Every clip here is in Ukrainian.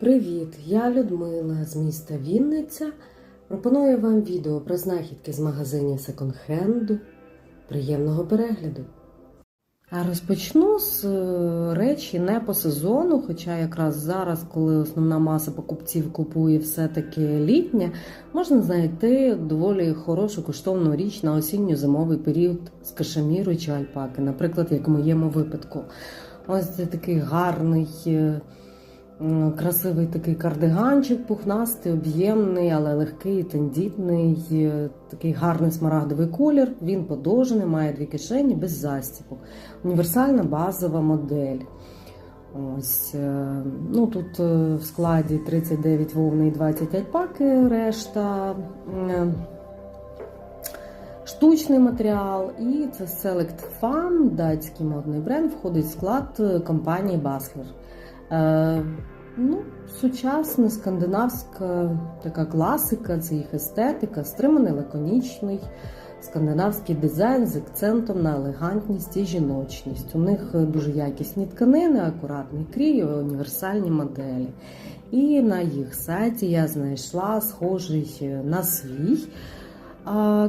Привіт! Я Людмила з міста Вінниця. Пропоную вам відео про знахідки з магазинів секонд-хенду. Приємного перегляду! А розпочну з е, речі не по сезону, хоча якраз зараз, коли основна маса покупців купує все-таки літнє, можна знайти доволі хорошу коштовну річ на осінньо-зимовий період з кашеміру чи альпаки, наприклад, як в моєму випадку. Ось це такий гарний. Красивий такий кардиганчик, пухнастий, об'ємний, але легкий, тендітний, е, такий гарний смарагдовий колір. Він подовжений, має дві кишені без застіпок. Універсальна базова модель. Ось, е, ну тут е, в складі 39 вовни і 20 альпаки, решта. Штучний матеріал, і це Select Farm, датський модний бренд, входить в склад компанії Basler. Е, ну, сучасна скандинавська така класика, це їх естетика, стриманий лаконічний скандинавський дизайн з акцентом на елегантність і жіночність. У них дуже якісні тканини, акуратний крій, універсальні моделі. І на їх сайті я знайшла схожий на свій.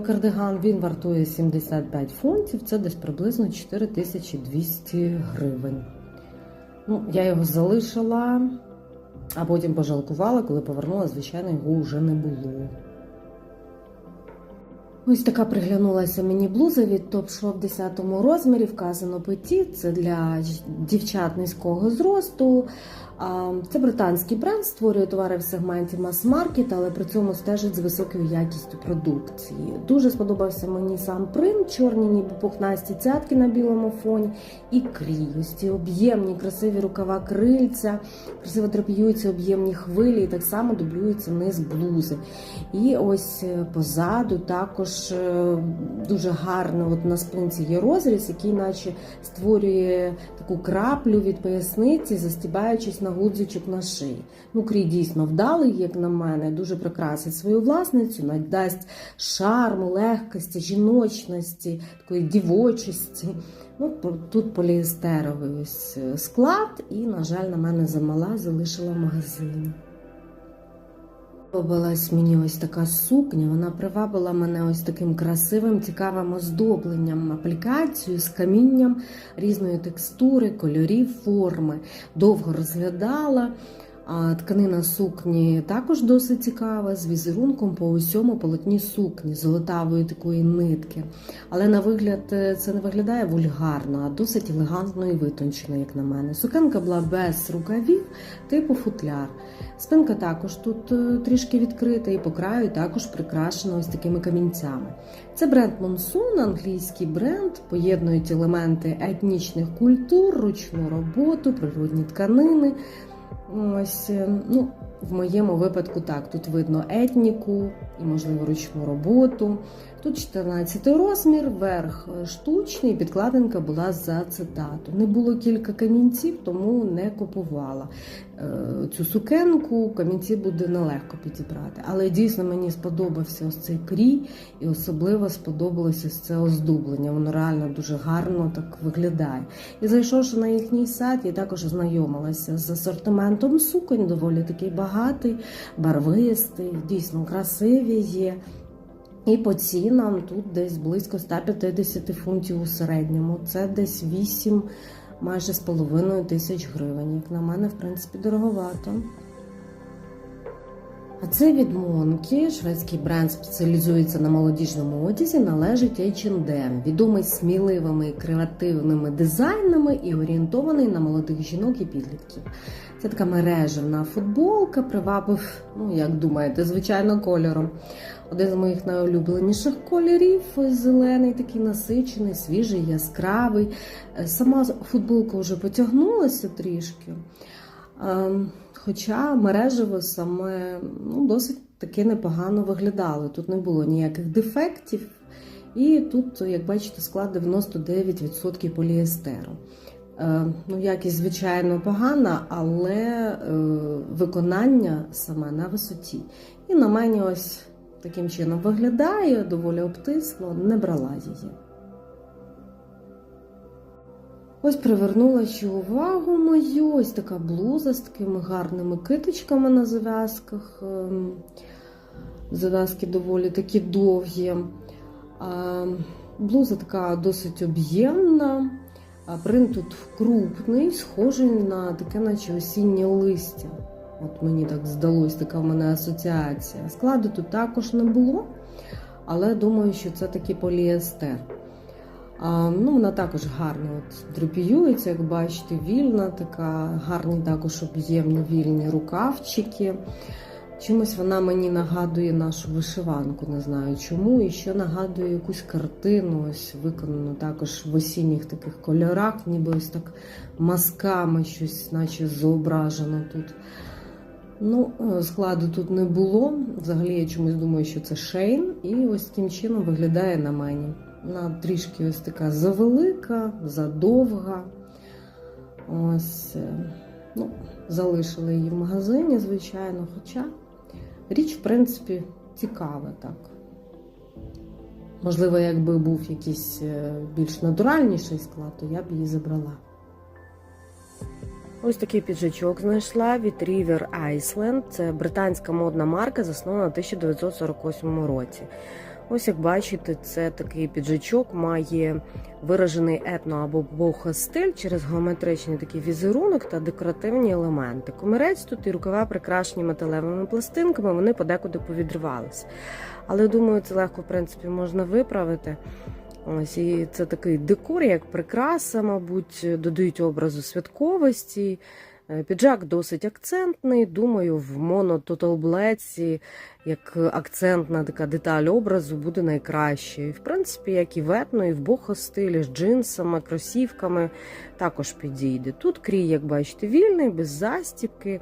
Кардиган він вартує 75 фунтів, це десь приблизно 4200 гривень. Ну, я його залишила, а потім пожалкувала, коли повернула, звичайно, його вже не було. Ось така приглянулася мені блуза від топ-шоп в 10 розмірі, вказано петіт. Це для дівчат низького зросту. Це британський бренд, створює товари в сегменті мас-маркет, але при цьому стежить з високою якістю продукції. Дуже сподобався мені сам принт, чорні, ніби пухнасті цятки на білому фоні, і ці об'ємні, красиві рукава крильця, красиво драпіюються об'ємні хвилі, і так само дублюється низ блузи. І ось е, позаду також е, дуже гарно от на спинці є розріз, який наче створює таку краплю від поясниці, застібаючись на гудзичок на шиї. Ну, крій дійсно вдалий, як на мене, дуже прикрасить свою власницю, надасть шарму, легкості, жіночності, такої дівочості. Ну, тут поліестеровий ось е, склад, і, на жаль, на мене замала, залишила в магазині. Подобалась мені ось така сукня. Вона привабила мене ось таким красивим, цікавим оздобленням, аплікацією з камінням різної текстури, кольорів, форми. Довго розглядала. Тканина сукні також досить цікава, з візерунком по усьому полотні сукні, золотавої такої нитки. Але на вигляд е, це не виглядає вульгарно, а досить елегантно і витончено, як на мене. Сукенка була без рукавів, типу футляр. Спинка також тут е, трішки відкрита, і по краю також прикрашена ось такими камінцями. Це бренд Monsoon, англійський бренд, поєднують елементи етнічних культур, ручну роботу, природні тканини. Ось, е, ну, в моєму випадку так, тут видно етніку і, можливо, ручну роботу. Тут 14 розмір, верх штучний, підкладинка була за цитату. Не було кілька камінців, тому не купувала Е, цю сукенку. Камінці буде нелегко підібрати. Але дійсно мені сподобався ось цей крій, і особливо сподобалося ось це оздоблення. Воно реально дуже гарно так виглядає. І зайшовши на їхній сайт, я також ознайомилася з асортиментом суконь, доволі такий багатий, барвистий, дійсно красиві є. І по цінам тут десь близько 150 фунтів у середньому. Це десь 8 майже з половиною тисяч гривень. Як на мене, в принципі, дороговато. Це від Монкі, шведський бренд спеціалізується на молодіжному одязі, належить H&M, відомий сміливими креативними дизайнами і орієнтований на молодих жінок і підлітків. Це така мережевна футболка, привабив, ну як думаєте, звичайно, кольором. Один з моїх найулюбленіших кольорів зелений, такий насичений, свіжий, яскравий. Сама футболка вже потягнулася трішки. Ем, Хоча мережево саме ну, досить таки непогано виглядало. Тут не було ніяких дефектів. І тут, як бачите, склад 99% поліестеру. Е, Ну, якість, звичайно, погана, але е, виконання саме на висоті. І на мені ось таким чином виглядає, доволі обтисло, не брала її. Ось привернула ще увагу мою. Ось така блуза з такими гарними китичками на зав'язках. Ем, Зав'язки доволі такі довгі. Блуза така досить об'ємна. Принт тут крупний, схожий на таке, наче осіннє листя. От мені так здалось, така в мене асоціація. Складу тут також не було, але думаю, що це такий поліестер. А, ну, Вона також гарно от драпіюється, як бачите, вільна, така, гарні також об'ємні вільні рукавчики. Чимось вона мені нагадує нашу вишиванку, не знаю чому. І що нагадує якусь картину, ось виконану також в осінніх таких кольорах, ніби ось так мазками щось, наче зображено тут. Ну, е, складу тут не було. Взагалі я чомусь думаю, що це шейн, і ось таким чином виглядає на мені. Вона трішки ось така завелика, задовга. Ось, е, ну, залишила її в магазині, звичайно, хоча річ, в принципі, цікава так. Можливо, якби був якийсь е, більш натуральніший склад, то я б її забрала. Ось такий піджачок знайшла від River Iceland. Це британська модна марка, заснована в 1948 році. Ось як бачите, це такий піджачок має виражений етно або бохо стиль через геометричний такий візерунок та декоративні елементи. Комірець тут і рукава прикрашені металевими пластинками, вони подекуди повідривалися. Але думаю, це легко в принципі можна виправити. Ось і це такий декор, як прикраса, мабуть, додають образу святковості. Е, Піджак досить акцентний. Думаю, в монототалблеці як акцентна така деталь образу буде найкраще. І, в принципі, як і в етно, і в бохо стилі з джинсами, кросівками також підійде. Тут крій, як бачите, вільний, без застібки.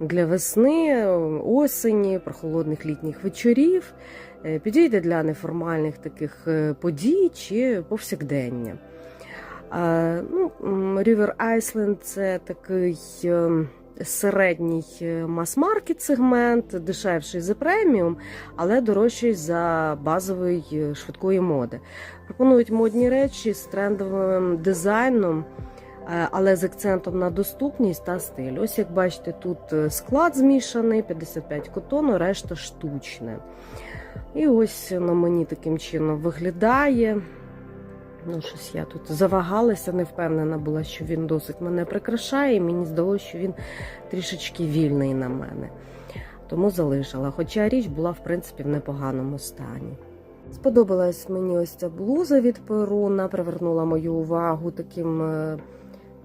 Для весни, осені, прохолодних літніх вечорів Е, підійде для неформальних таких е, подій чи повсякдення. Е, Ну, River Iceland це такий середній мас-маркет сегмент, дешевший за преміум, але дорожчий за базовий швидкої моди. Пропонують модні речі з трендовим дизайном. Але з акцентом на доступність та стиль. Ось як бачите, тут склад змішаний, 55 котону, решта штучне. І ось на мені таким чином виглядає. Ну, щось я тут завагалася, не впевнена була, що він досить мене прикрашає, і мені здалося, що він трішечки вільний на мене. Тому залишила. Хоча річ була, в принципі, в непоганому стані. Сподобалась мені ось ця блуза від Перуна, привернула мою увагу таким е,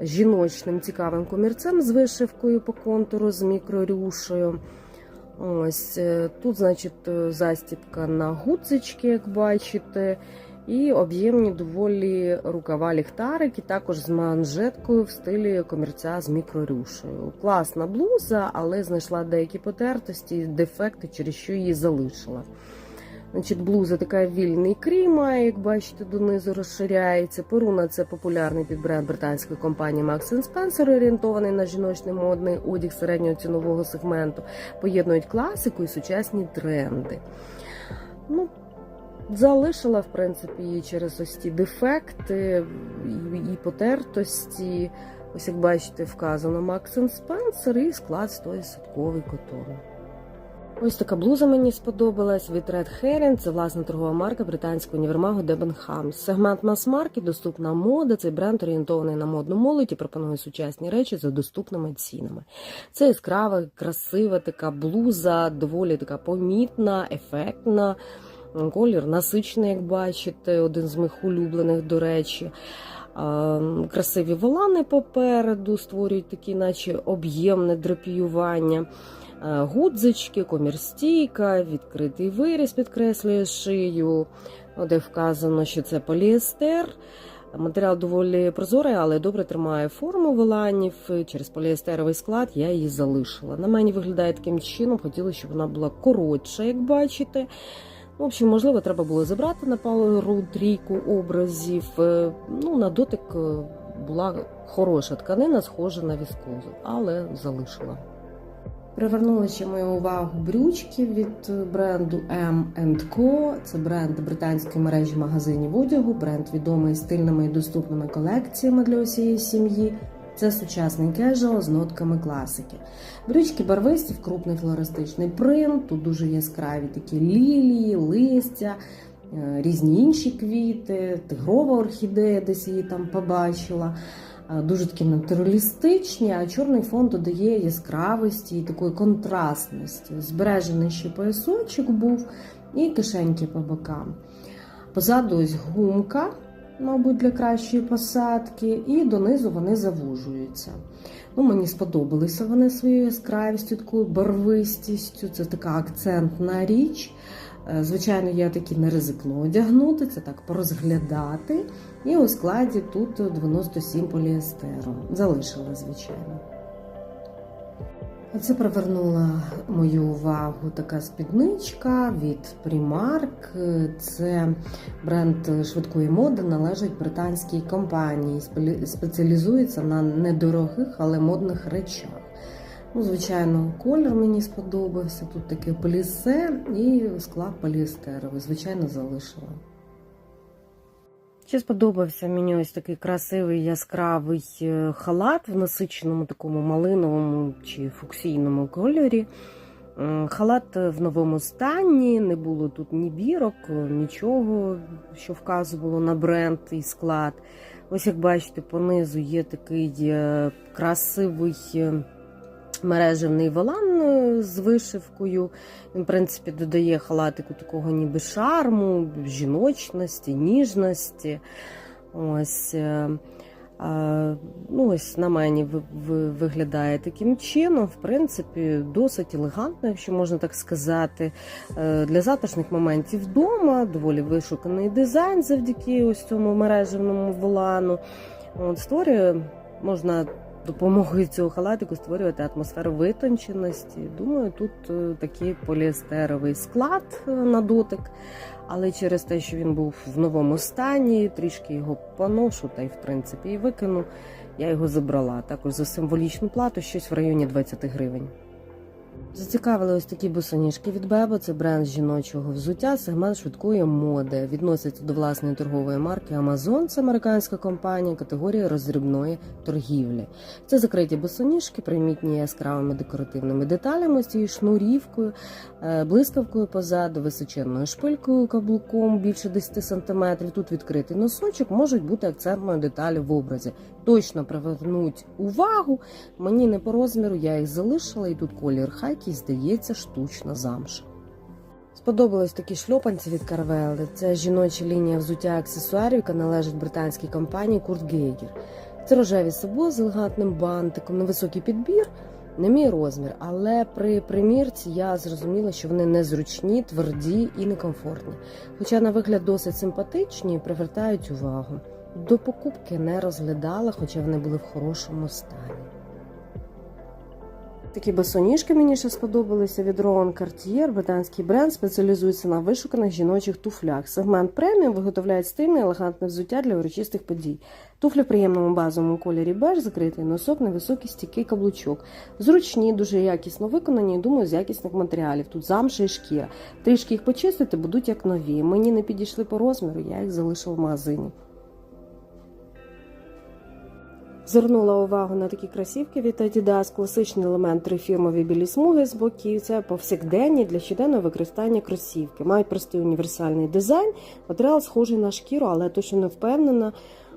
жіночним цікавим комірцем з вишивкою по контуру, з мікрорюшею. Ось е, Тут, значить, е, застібка на гудзички, як бачите, і об'ємні доволі рукава ліхтарики, також з манжеткою в стилі комірця з мікрорюшею. Класна блуза, але знайшла деякі потертості, дефекти, через що її залишила. Значить, Блуза така вільний крій має, як бачите, донизу розширяється. Перуна це популярний підбренд британської компанії Max Spencer, орієнтований на жіночний модний одяг середнього цінового сегменту. Поєднують класику і сучасні тренди. Ну, Залишила, в принципі, її через ось ті дефекти і потертості. Ось, як бачите, вказано Max Spencer і склад 100% котон. Ось така блуза мені сподобалась від Red Herring. Це власна торгова марка британського універмагу Debenhams. Сегмент мас-марки, доступна мода. Цей бренд орієнтований на модну молодь і пропонує сучасні речі за доступними цінами. Це яскрава, красива така блуза, доволі така помітна, ефектна. Колір насичений, як бачите, один з моїх улюблених, до речі. Красиві волани попереду створюють такі, наче об'ємне драпіювання. Гудзички, комірстійка, відкритий виріз підкреслює шию, де вказано, що це поліестер. Матеріал доволі прозорий, але добре тримає форму виланів. Через поліестеровий склад я її залишила. На мені виглядає таким чином, хотілося, щоб вона була коротша, як бачите. В общем, можливо, треба було забрати на пару трійку образів. Е, ну, На дотик е, була хороша тканина, схожа на віскозу, але залишила. Привернули ще мою увагу брючки від бренду M&Co. Це бренд британської мережі магазинів одягу, бренд відомий стильними і доступними колекціями для усієї сім'ї. Це сучасний кежуал з нотками класики. Брючки барвисті в крупний флористичний принт. Тут дуже яскраві такі лілії, листя, е, різні інші квіти, тигрова орхідея, десь її там побачила. Е, Дуже такі натуралістичні, а чорний фон додає яскравості і такої контрастності. Збережений ще поясочок був і кишеньки по бокам. Позаду ось гумка, мабуть, для кращої посадки, і донизу вони завужуються. Ну, Мені сподобалися вони своєю яскравістю, такою барвистістю. Це така акцентна річ. Е, Звичайно, я такі не ризикну одягнути, це так порозглядати. І у складі тут 97 поліестеру. Залишила, звичайно. Це привернула мою увагу така спідничка від Primark. Це бренд швидкої моди, належить британській компанії. Спеціалізується на недорогих, але модних речах. Ну, звичайно, колір мені сподобався. Тут таке полісе і склад поліестеровий. Звичайно, залишила. Ще сподобався мені ось такий красивий яскравий е, халат в насиченому такому малиновому чи фуксійному кольорі. Халат в новому стані, не було тут ні бірок, нічого, що вказувало на бренд і склад. Ось як бачите, понизу є такий е, красивий е, мережевний волан е, з вишивкою. Він, в принципі, додає халатику такого ніби шарму, жіночності, ніжності. Ось, е, а, ну, ось на мені ви- ви- виглядає таким чином. В принципі, досить елегантно, якщо можна так сказати. Е, Для затишних моментів вдома, доволі вишуканий дизайн завдяки ось цьому мережевному волану. От, створює, можна допомогою цього халатику створювати атмосферу витонченості. Думаю, тут е, такий поліестеровий склад е, на дотик. Але через те, що він був в новому стані, трішки його поношу та й в принципі і викину, я його забрала. Також за символічну плату щось в районі 20 гривень. Зацікавили ось такі босоніжки від Бебо. Це бренд жіночого взуття, сегмент швидкої моди. Відноситься до власної торгової марки Amazon. Це американська компанія категорії роздрібної торгівлі. Це закриті босоніжки, примітні яскравими декоративними деталями з цією шнурівкою, е, блискавкою позаду, височенною шпилькою каблуком більше 10 см. Тут відкритий носочок, можуть бути акцентною деталі в образі. Точно привернуть увагу. Мені не по розміру, я їх залишила, і тут колір хайкі, здається, штучна замша. Сподобались такі шльопанці від Карвели. Це жіноча лінія взуття аксесуарів, яка належить британській компанії Kurt Geiger. Це рожеві сабо з елегантним бантиком, невисокий підбір, не мій розмір, але при примірці я зрозуміла, що вони незручні, тверді і некомфортні. Хоча на вигляд досить симпатичні привертають увагу. До покупки не розглядала, хоча вони були в хорошому стані. Такі босоніжки мені ще сподобалися від Rowan Cartier. Британський бренд спеціалізується на вишуканих жіночих туфлях. Сегмент преміум виготовляють стильне, елегантне взуття для урочистих подій. Туфлі в приємному базовому кольорі беж, закритий носок, невисокий стійкий каблучок. Зручні, дуже якісно виконані, і думаю, з якісних матеріалів. Тут замша і шкіра. Трішки їх почистити, будуть як нові. Мені не підійшли по розміру, я їх залишила в магазині. Звернула увагу на такі кросівки від Adidas, класичний елемент трифірмові білі смуги з боків. Це повсякденні для щоденного використання кросівки. Мають простий універсальний дизайн, матеріал схожий на шкіру, але точно не впевнена.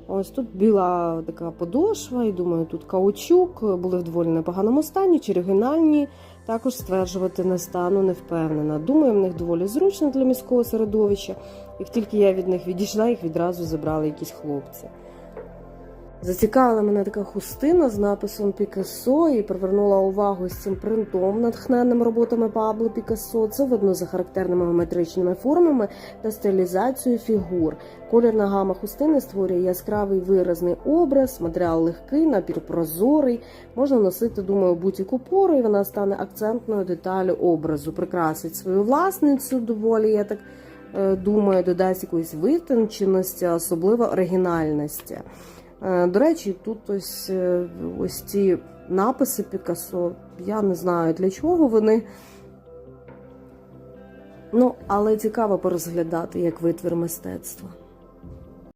Ось тут біла така подошва, і думаю, тут каучук, були в доволі непоганому стані, чи оригінальні. Також стверджувати не стану, не впевнена. Думаю, в них доволі зручно для міського середовища. Як тільки я від них відійшла, їх відразу забрали якісь хлопці. Зацікавила мене така хустина з написом Пікассо і привернула увагу з цим принтом, натхненним роботами Пабло Пікассо. Це видно за характерними геометричними формами та стилізацією фігур. Колірна гама хустини створює яскравий виразний образ, матеріал легкий, напір прозорий. Можна носити, думаю, будь-яку пору, і вона стане акцентною деталю образу. Прикрасить свою власницю доволі, я так е, думаю, додасть якоїсь витонченості, особливо оригінальності. Е, До речі, тут ось, е, ось ці написи Пікассо. Я не знаю для чого вони. Ну, але цікаво порозглядати як витвір мистецтва.